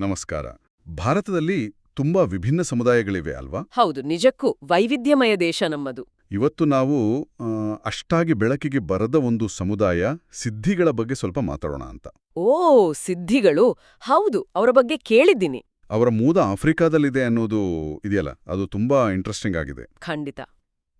ನಮಸ್ಕಾರ. ಭಾರತದಲ್ಲಿ ತುಂಬಾ ವಿಭಿನ್ನ ಸಮುದಾಯಗಳಿವೆ ಅಲ್ವಾ? ಹೌದು ನಿಜಕ್ಕೂ ವೈವಿಧ್ಯಮಯ ದೇಶ ನಮ್ಮದು. ಇವತ್ತು ನಾವು ಅಷ್ಟಾಗಿ ಬೆಳಕಿಗೆ ಬರದ ಒಂದು ಸಮುದಾಯ ಸಿದ್ಧಿಗಳ ಬಗ್ಗೆ ಸ್ವಲ್ಪ ಮಾತಾಡೋಣ ಅಂತ. ಓ ಸಿದ್ಧಿಗಳು. ಹೌದು ಅವರ ಬಗ್ಗೆ ಕೇಳಿದ್ದೀನಿ. ಅವರ ಮೂಲ ಆಫ್ರಿಕಾದಲ್ಲಿದೆ ಅನ್ನೋದು ಇದೆಯಲ್ಲ ಅದು ತುಂಬಾ ಇಂಟ್ರೆಸ್ಟಿಂಗ್ ಆಗಿದೆ. ಖಂಡಿತ.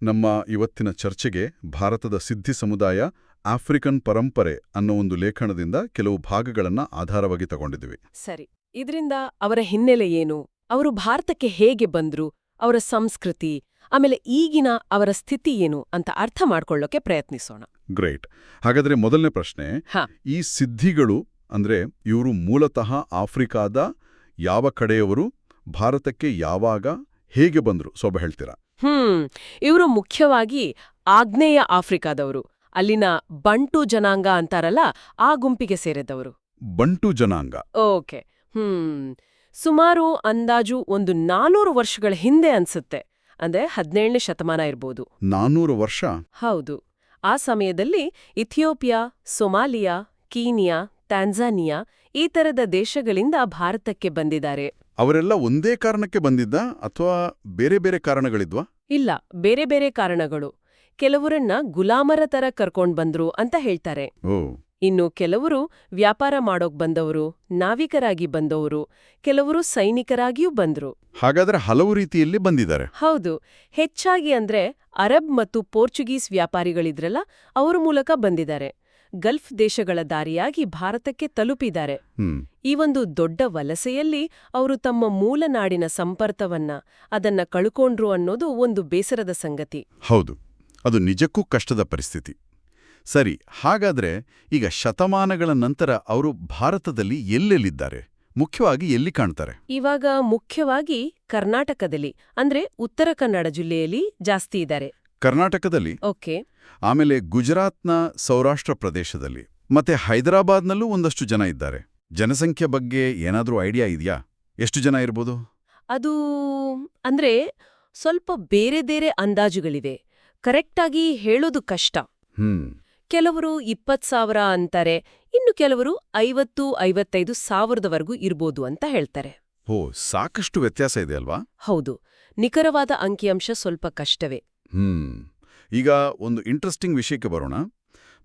ನಮ್ಮ ಇವತ್ತಿನ ಚರ್ಚೆಗೆ ಭಾರತದ ಸಿದ್ಧಿ ಸಮುದಾಯ ಆಫ್ರಿಕನ್ ಪರಂಪರೆ ಅನ್ನೋ ಒಂದು ಲೇಖನದಿಂದ ಕೆಲವು ಭಾಗಗಳನ್ನು ಆಧಾರವಾಗಿ ತಗೊಂಡಿದ್ದೀವಿ. ಸರಿ. ಇದರಿಂದ ಅವರ ಹಿನ್ನೆಲೆ ಏನು? ಅವರು ಭಾರತಕ್ಕೆ ಹೇಗೆ ಬಂದ್ರು? ಅವರ ಸಂಸ್ಕೃತಿ ಆಮೇಲೆ ಈಗಿನ ಅವರ ಸ್ಥಿತಿ ಏನು ಅಂತ ಅರ್ಥ ಮಾಡ್ಕೊಳ್ಳೋಕೆ ಪ್ರಯತ್ನಿಸೋಣ. ಗ್ರೇಟ್. ಹಾಗಾದ್ರೆ ಮೊದಲನೇ ಪ್ರಶ್ನೆ. ಈ ಸಿದ್ಧಿಗಳು ಅಂದ್ರೆ ಇವರು ಮೂಲತಃ ಆಫ್ರಿಕಾದ ಯಾವ ಕಡೆಯವರು ಭಾರತಕ್ಕೆ ಯಾವಾಗ ಹೇಗೆ ಬಂದ್ರು? ಸೊಬ ಹೇಳ್ತೀರಾ? ಹ್ಮ್. ಇವರು ಮುಖ್ಯವಾಗಿ ಆಗ್ನೇಯ ಆಫ್ರಿಕಾದವರು ಅಲ್ಲಿನ ಬಂಟು ಜನಾಂಗ ಅಂತಾರಲ್ಲ ಆ ಗುಂಪಿಗೆ ಸೇರಿದವರು. ಬಂಟು ಜನಾಂಗ. ಓಕೆ. ಹ್ಮ್ ಸುಮಾರು ಅಂದಾಜು ಒಂದು ನಾನೂರು ವರ್ಷಗಳ ಹಿಂದೆ ಅನ್ಸುತ್ತೆ. ಅಂದ್ರೆ ಹದಿನೇಳನೇ ಶತಮಾನ ಇರ್ಬೋದು. ನಾನೂರು ವರ್ಷ? ಹೌದು. ಆ ಸಮಯದಲ್ಲಿ ಇಥಿಯೋಪಿಯಾ ಸೊಮಾಲಿಯಾ ಕೀನಿಯಾ ಟ್ಯಾನ್ಸಾನಿಯಾ ಈ ತರದ ದೇಶಗಳಿಂದ ಭಾರತಕ್ಕೆ ಬಂದಿದ್ದಾರೆ. ಅವರೆಲ್ಲ ಒಂದೇ ಕಾರಣಕ್ಕೆ ಬಂದಿದ್ದ ಅಥವಾ ಬೇರೆ ಬೇರೆ ಕಾರಣಗಳಿದ್ವಾ? ಇಲ್ಲ ಬೇರೆ ಬೇರೆ ಕಾರಣಗಳು. ಕೆಲವರನ್ನ ಗುಲಾಮರ ತರ ಕರ್ಕೊಂಡ್ ಬಂದ್ರು ಅಂತ ಹೇಳ್ತಾರೆ. ಓ. ಇನ್ನು ಕೆಲವರು ವ್ಯಾಪಾರ ಮಾಡೋಕ್ ಬಂದವರು ನಾವಿಕರಾಗಿ ಬಂದವರು ಕೆಲವರು ಸೈನಿಕರಾಗಿಯೂ ಬಂದ್ರು. ಹಾಗಾದ್ರೆ ಹಲವು ರೀತಿಯಲ್ಲಿ ಬಂದಿದ್ದಾರೆ. ಹೌದು ಹೆಚ್ಚಾಗಿ ಅಂದ್ರೆ ಅರಬ್ ಮತ್ತು ಪೋರ್ಚುಗೀಸ್ ವ್ಯಾಪಾರಿಗಳಿದ್ರಲ್ಲ ಅವರ ಮೂಲಕ ಬಂದಿದ್ದಾರೆ. ಗಲ್ಫ್ ದೇಶಗಳ ದಾರಿಯಾಗಿ ಭಾರತಕ್ಕೆ ತಲುಪಿದ್ದಾರೆ. ಈ ಒಂದು ದೊಡ್ಡ ವಲಸೆಯಲ್ಲಿ ಅವರು ತಮ್ಮ ಮೂಲ ನಾಡಿನ ಸಂಪರ್ಕವನ್ನ ಅದನ್ನ ಕಳ್ಕೊಂಡ್ರು ಅನ್ನೋದು ಒಂದು ಬೇಸರದ ಸಂಗತಿ. ಹೌದು ಅದು ನಿಜಕ್ಕೂ ಕಷ್ಟದ ಪರಿಸ್ಥಿತಿ. ಸರಿ ಹಾಗಾದ್ರೆ ಈಗ ಶತಮಾನಗಳ ನಂತರ ಅವರು ಭಾರತದಲ್ಲಿ ಎಲ್ಲೆಲ್ಲಿದ್ದಾರೆ? ಮುಖ್ಯವಾಗಿ ಎಲ್ಲಿ ಕಾಣ್ತಾರೆ? ಇವಾಗ ಮುಖ್ಯವಾಗಿ ಕರ್ನಾಟಕದಲ್ಲಿ ಅಂದ್ರೆ ಉತ್ತರ ಕನ್ನಡ ಜಿಲ್ಲೆಯಲ್ಲಿ ಜಾಸ್ತಿ ಇದ್ದಾರೆ. ಕರ್ನಾಟಕದಲ್ಲಿ? ಓಕೆ. ಆಮೇಲೆ ಗುಜರಾತ್ನ ಸೌರಾಷ್ಟ್ರ ಪ್ರದೇಶದಲ್ಲಿ ಮತ್ತೆ ಹೈದರಾಬಾದ್ನಲ್ಲೂ ಒಂದಷ್ಟು ಜನ ಇದ್ದಾರೆ. ಜನಸಂಖ್ಯೆ ಬಗ್ಗೆ ಏನಾದರೂ ಐಡಿಯಾ ಇದೆಯಾ? ಎಷ್ಟು ಜನ ಇರ್ಬೋದು? ಅದು ಅಂದ್ರೆ ಸ್ವಲ್ಪ ಬೇರೆ ಬೇರೆ ಅಂದಾಜುಗಳಿವೆ. ಕರೆಕ್ಟಾಗಿ ಹೇಳೋದು ಕಷ್ಟ. ಹ್ಮ್. ಕೆಲವರು ಇಪ್ಪತ್ತು ಸಾವಿರ ಅಂತಾರೆ ಇನ್ನು ಕೆಲವರು ಐವತ್ತು ಐವತ್ತೈದು ಸಾವಿರದವರೆಗೂ ಇರ್ಬೋದು ಅಂತ ಹೇಳ್ತಾರೆ. ಓ ಸಾಕಷ್ಟು ವ್ಯತ್ಯಾಸ ಇದೆ ಅಲ್ವಾ? ಹೌದು ನಿಖರವಾದ ಅಂಕಿಅಂಶ ಸ್ವಲ್ಪ ಕಷ್ಟವೇ. ಹ್ಮ್ ಈಗ ಒಂದು ಇಂಟ್ರೆಸ್ಟಿಂಗ್ ವಿಷಯಕ್ಕೆ ಬರೋಣ.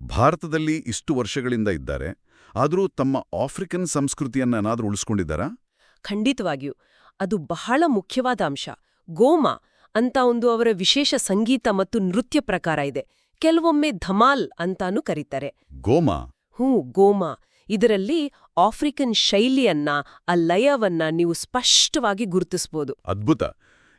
ಭಾರತದಲ್ಲಿ ಇಷ್ಟು ವರ್ಷಗಳಿಂದ ಇದ್ದಾರೆ ಆದರೂ ತಮ್ಮ ಆಫ್ರಿಕನ್ ಸಂಸ್ಕೃತಿಯನ್ನೇನಾದ್ರೂ ಉಳಿಸ್ಕೊಂಡಿದ್ದಾರಾ? ಖಂಡಿತವಾಗಿಯೂ ಅದು ಬಹಳ ಮುಖ್ಯವಾದ ಅಂಶ. ಗೋಮಾ ಅಂತ ಒಂದು ಅವರ ವಿಶೇಷ ಸಂಗೀತ ಮತ್ತು ನೃತ್ಯ ಪ್ರಕಾರ ಇದೆ. ಕೆಲವೊಮ್ಮೆ ಧಮಾಲ್ ಅಂತಾನೂ ಕರೀತಾರೆ. ಗೋಮಾ. ಹ್ಞೂ ಗೋಮಾ. ಇದರಲ್ಲಿ ಆಫ್ರಿಕನ್ ಶೈಲಿಯನ್ನ ಆ ಲಯವನ್ನ ನೀವು ಸ್ಪಷ್ಟವಾಗಿ ಗುರುತಿಸಬಹುದು ಅದ್ಭುತ.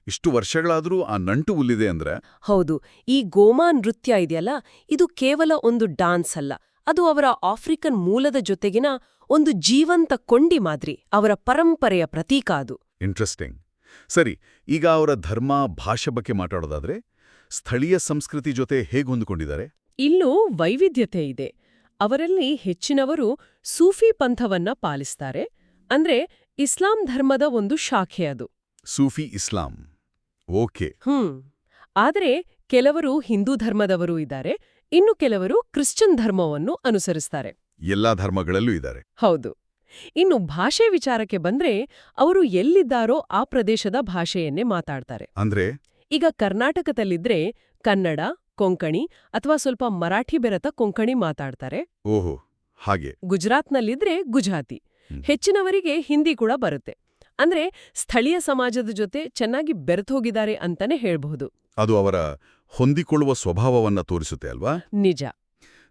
ಇಷ್ಟು ವರ್ಷಗಳಾದರೂ ಆ ನಂಟು ಉಲ್ಲಿದೆ ಅಂದ್ರೆ? ಹೌದು. ಈ ಗೋಮಾ ನೃತ್ಯ ಇದೆಯಲ್ಲ ಇದು ಕೇವಲ ಒಂದು ಡಾನ್ಸ್ ಅಲ್ಲ. ಅದು ಅವರ ಆಫ್ರಿಕನ್ ಮೂಲದ ಜೊತೆಗಿನ ಒಂದು ಜೀವಂತ ಕೊಂಡಿ ಮಾದರಿ ಅವರ ಪರಂಪರೆಯ ಪ್ರತೀಕ ಅದು. ಇಂಟ್ರೆಸ್ಟಿಂಗ್ ಸರಿ ಈಗ ಅವರ ಧರ್ಮ ಭಾಷೆ ಬಗ್ಗೆ ಮಾತಾಡೋದಾದ್ರೆ? ಸ್ಥಳೀಯ ಸಂಸ್ಕೃತಿ ಜೊತೆ ಹೇಗೆ ಹೊಂದಿಕೊಂಡಿದ್ದಾರೆ? ಇಲ್ಲೂ ವೈವಿಧ್ಯತೆ ಇದೆ. ಅವರಲ್ಲಿ ಹೆಚ್ಚಿನವರು ಸೂಫಿ ಪಂಥವನ್ನ ಪಾಲಿಸ್ತಾರೆ. ಅಂದ್ರೆ ಇಸ್ಲಾಂ ಧರ್ಮದ ಒಂದು ಶಾಖೆ ಅದು. ಸೂಫಿ ಇಸ್ಲಾಂ. ಓಕೆ. ಹ್ಮ್. ಆದರೆ ಕೆಲವರು ಹಿಂದೂ ಧರ್ಮದವರು ಇದ್ದಾರೆ. ಇನ್ನು ಕೆಲವರು ಕ್ರಿಶ್ಚಿಯನ್ ಧರ್ಮವನ್ನು ಅನುಸರಿಸ್ತಾರೆ. ಎಲ್ಲಾ ಧರ್ಮಗಳಲ್ಲೂ ಇದ್ದಾರೆ. ಹೌದು. ಇನ್ನು ಭಾಷೆ ವಿಚಾರಕ್ಕೆ ಬಂದ್ರೆ ಅವರು ಎಲ್ಲಿದ್ದಾರೋ ಆ ಪ್ರದೇಶದ ಭಾಷೆಯನ್ನೇ ಮಾತಾಡ್ತಾರೆ. ಅಂದ್ರೆ? ಈಗ ಕರ್ನಾಟಕದಲ್ಲಿದ್ರೆ ಕನ್ನಡ ಕೊಂಕಣಿ ಅಥವಾ ಸ್ವಲ್ಪ ಮರಾಠಿ ಬೆರೆತ ಕೊಂಕಣಿ ಮಾತಾಡ್ತಾರೆ. ಓಹೋ ಹಾಗೆ. ಗುಜರಾತ್ನಲ್ಲಿದ್ರೆ ಗುಜರಾತಿ. ಹೆಚ್ಚಿನವರಿಗೆ ಹಿಂದಿ ಕೂಡ ಬರುತ್ತೆ. ಅಂದ್ರೆ ಸ್ಥಳೀಯ ಸಮಾಜದ ಜೊತೆ ಚೆನ್ನಾಗಿ ಬೆರೆತೋಗಿದ್ದಾರೆ ಅಂತಾನೆ ಹೇಳ್ಬಹುದು. ಅದು ಅವರ ಹೊಂದಿಕೊಳ್ಳುವ ಸ್ವಭಾವವನ್ನ ತೋರಿಸುತ್ತೆ ಅಲ್ವಾ? ನಿಜ.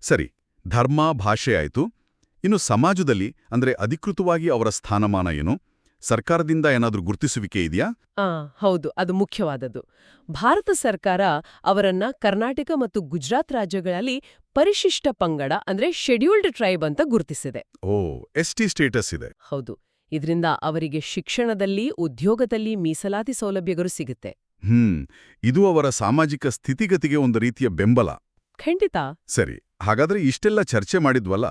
ಸರಿ ಧರ್ಮ ಭಾಷೆ ಆಯಿತು. ಇನ್ನು ಸಮಾಜದಲ್ಲಿ ಅಂದ್ರೆ ಅಧಿಕೃತವಾಗಿ ಅವರ ಸ್ಥಾನಮಾನ ಏನು? ಸರ್ಕಾರದಿಂದ ಏನಾದರೂ ಗುರುತಿಸುವಿಕೆ ಇದೆಯಾ? ಆ ಹೌದು ಅದು ಮುಖ್ಯವಾದದ್ದು. ಭಾರತ ಸರ್ಕಾರ ಅವರನ್ನ ಕರ್ನಾಟಕ ಮತ್ತು ಗುಜರಾತ್ ರಾಜ್ಯಗಳಲ್ಲಿ ಪರಿಶಿಷ್ಟ ಪಂಗಡ ಅಂದ್ರೆ ಶೆಡ್ಯೂಲ್ಡ್ ಟ್ರೈಬ್ ಅಂತ ಗುರುತಿಸಿದೆ. ಓ ಎಸ್ ಟಿ ಸ್ಟೇಟಸ್ ಇದೆ. ಹೌದು ಇದರಿಂದ ಅವರಿಗೆ ಶಿಕ್ಷಣದಲ್ಲಿ ಉದ್ಯೋಗದಲ್ಲಿ ಮೀಸಲಾತಿ ಸೌಲಭ್ಯಗಳು ಸಿಗುತ್ತೆ. ಹ್ಮ್ ಇದು ಅವರ ಸಾಮಾಜಿಕ ಸ್ಥಿತಿಗತಿಗೆ ಒಂದು ರೀತಿಯ ಬೆಂಬಲ. ಖಂಡಿತ. ಸರಿ ಹಾಗಾದ್ರೆ ಇಷ್ಟೆಲ್ಲ ಚರ್ಚೆ ಮಾಡಿದ್ವಲ್ಲ?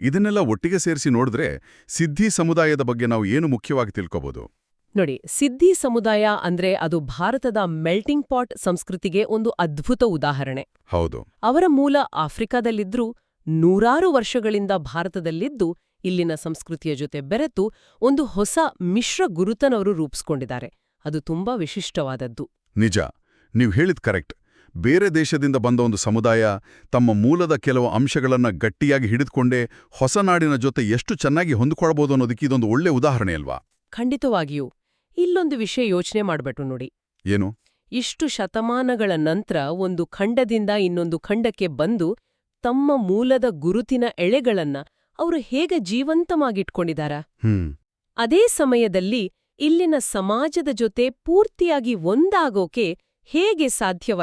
ಇದನ್ನೆಲ್ಲ ಒಟ್ಟಿಗೆ ಸೇರಿಸಿ ನೋಡಿದ್ರೆ ಸಿದ್ಧಿ ಸಮುದಾಯದ ಬಗ್ಗೆ ನಾವು ಏನು ಮುಖ್ಯವಾಗಿ ತಿಳ್ಕೋಬಹುದು ನೋಡಿ ಸಿದ್ಧಿ ಸಮುದಾಯ ಅಂದ್ರೆ ಅದು ಭಾರತದ ಮೆಲ್ಟಿಂಗ್ ಪಾಟ್ ಸಂಸ್ಕೃತಿಗೆ ಒಂದು ಅದ್ಭುತ ಉದಾಹರಣೆ. ಹೌದು. ಅವರ ಮೂಲ ಆಫ್ರಿಕಾದಲ್ಲಿದ್ರೂ ನೂರಾರು ವರ್ಷಗಳಿಂದ ಭಾರತದಲ್ಲಿದ್ದು ಇಲ್ಲಿನ ಸಂಸ್ಕೃತಿಯ ಜೊತೆ ಬೆರೆತು ಒಂದು ಹೊಸ ಮಿಶ್ರ ಗುರುತನವರು ರೂಪಿಸ್ಕೊಂಡಿದ್ದಾರೆ. ಅದು ತುಂಬಾ ವಿಶಿಷ್ಟವಾದದ್ದು. ನಿಜ. ನೀವು ಹೇಳಿದ್ ಕರೆಕ್ಟ್. ಬೇರೆ ದೇಶದಿಂದ ಬಂದ ಒಂದು ಸಮುದಾಯ ತಮ್ಮ ಮೂಲದ ಕೆಲವು ಅಂಶಗಳನ್ನು ಗಟ್ಟಿಯಾಗಿ ಹಿಡಿದುಕೊಂಡೇ ಹೊಸ ನಾಡಿನ ಜೊತೆ ಎಷ್ಟು ಚೆನ್ನಾಗಿ ಹೊಂದಿಕೊಳ್ಳಬಹುದು ಅನ್ನೋದಕ್ಕೆ ಇದೊಂದು ಒಳ್ಳೆ ಉದಾಹರಣೆ ಅಲ್ವಾ? ಖಂಡಿತವಾಗಿಯೂ. ಇಲ್ಲೊಂದು ವಿಷಯ ಯೋಚನೆ ಮಾಡ್ಬಿಟ್ಟು ನೋಡಿ. ಏನು? ಇಷ್ಟು ಶತಮಾನಗಳ ನಂತರ ಒಂದು ಖಂಡದಿಂದ ಇನ್ನೊಂದು ಖಂಡಕ್ಕೆ ಬಂದು ತಮ್ಮ ಮೂಲದ ಗುರುತಿನ ಎಳೆಗಳನ್ನ ಅವರು ಹೇಗೆ ಜೀವಂತವಾಗಿಟ್ಕೊಂಡಿದಾರ? ಅದೇ ಸಮಯದಲ್ಲಿ ಇಲ್ಲಿನ ಸಮಾಜದ ಜೊತೆ ಪೂರ್ತಿಯಾಗಿ ಒಂದಾಗೋಕೆ ಹೇಗೆ ಸಾಧ್ಯವ